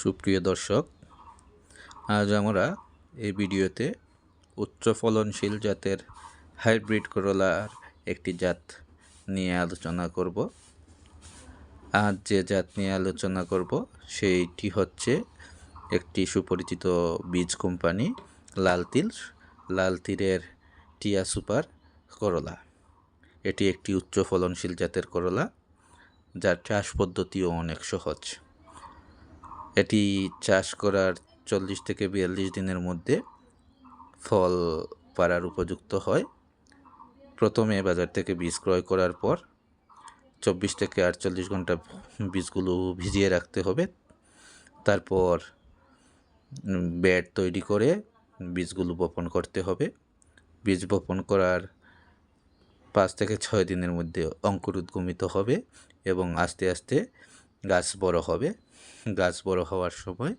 সুপ্রিয় দর্শক, আজ আমরা এই ভিডিওতে উচ্চ ফলনশীল জাতের হাইব্রিড করলার একটি জাত নিয়ে আলোচনা করব। আজ যে জাত নিয়ে আলোচনা করব, সেইটি হচ্ছে একটি সুপরিচিত বীজ কোম্পানি, লাল তিল, লাল তীরের টিয়া সুপার করলা। এটি একটি উচ্চ ফলনশীল জাতের করলা, যার চাষ পদ্ধতিও অনেক সহজ। এটি চাষ করার চল্লিশ থেকে বিয়াল্লিশ দিনের মধ্যে ফল পাড়ার উপযুক্ত হয়। প্রথমে বাজার থেকে বীজ ক্রয় করার পর চব্বিশ থেকে আটচল্লিশ ঘণ্টা বীজগুলো ভিজিয়ে রাখতে হবে। তারপর ব্যাড তৈরি করে বীজগুলো বপন করতে হবে। বীজ বপন করার পাঁচ থেকে ছয় দিনের মধ্যে অঙ্কুর উদ্গমিত হবে এবং আস্তে আস্তে গাছ বড় হবে। গাছ বড় হওয়ার সময়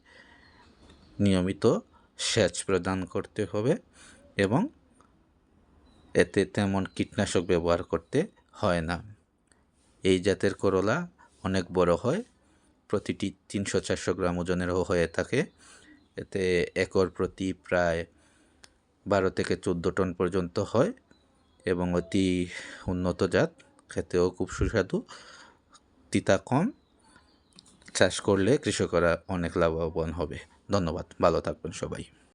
নিয়মিত সেচ প্রদান করতে হবে এবং এতে তেমন কীটনাশক ব্যবহার করতে হয় না। এই জাতের করলা অনেক বড় হয়, প্রতিটি তিনশো চারশো গ্রাম ওজনেরও হয়ে থাকে। এতে একর প্রতি প্রায় বারো থেকে চোদ্দ টন পর্যন্ত হয় এবং অতি উন্নত জাত, খেতেও খুব সুস্বাদু, তিতা কম চাষ করলে কৃষকরা অনেক লাভবান হবে। ধন্যবাদ ভালো থাকবেন সবাই।